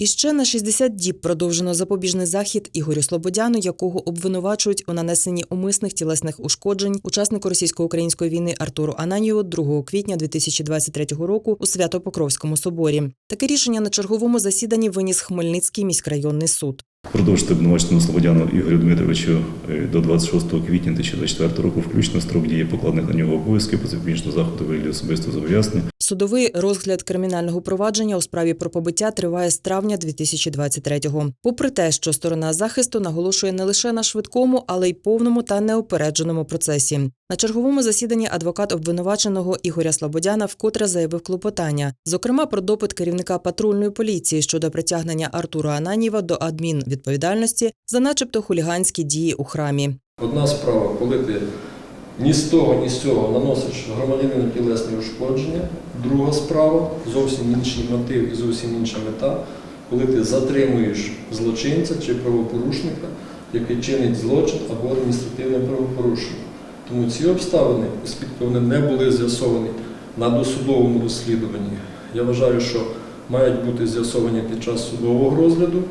І ще на 60 діб продовжено запобіжний захід Ігорю Слободяну, якого обвинувачують у нанесенні умисних тілесних ушкоджень учаснику російсько-української війни Артуру Ананію 2 квітня 2023 року у Свято-Покровському соборі. Таке рішення на черговому засіданні виніс Хмельницький міськрайонний суд. Продовжити обвинуваченому Слободяну Ігорю Дмитровичу е, до 26 квітня 2024 року, включно строк дії покладених на нього обов'язків по запобіжного заходу вигляді особистого зобов'язання. Судовий розгляд кримінального провадження у справі про побиття триває з травня 2023-го. Попри те, що сторона захисту наголошує не лише на швидкому, але й повному та неупередженому процесі. На черговому засіданні адвокат обвинуваченого Ігоря Слободяна вкотре заявив клопотання, зокрема про допит керівника патрульної поліції щодо притягнення Артура Ананіва до адмінвідповідальності за, начебто, хуліганські дії у храмі. Одна справа, коли ти ні з того, ні з цього наносиш громадянину тілесні ушкодження. Друга справа зовсім інший мотив і зовсім інша мета, коли ти затримуєш злочинця чи правопорушника, який чинить злочин або адміністративне правопорушення. Тому ці обставини, оскільки вони не були з'ясовані на досудовому розслідуванні, я вважаю, що мають бути з'ясовані під час судового розгляду,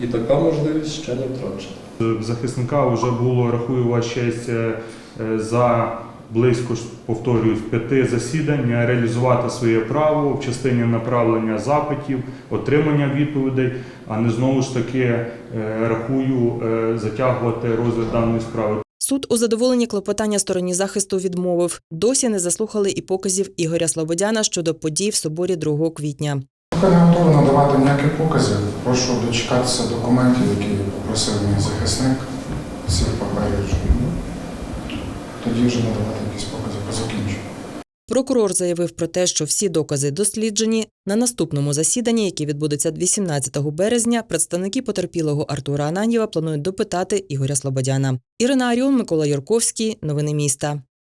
і така можливість ще не втрачена. В захисника вже було, рахую честь, е, е, за близько ж, повторюсь, п'яти засідань е, реалізувати своє право в частині направлення запитів, отримання відповідей, а не знову ж таки е, рахую е, затягувати розгляд даної справи. Суд у задоволенні клопотання стороні захисту відмовив. Досі не заслухали і показів Ігоря Слободяна щодо подій в соборі 2 квітня. Поки не готовий надавати ніяких показів, прошу дочекатися документів, які попросив мій захисник, всіх паперів. Тоді вже надавати якісь покази по закінченню. Прокурор заявив про те, що всі докази досліджені. На наступному засіданні, яке відбудеться 18 березня, представники потерпілого Артура Ананєва планують допитати Ігоря Слободяна. Ірина Аріон, Микола Юрковський. Новини міста.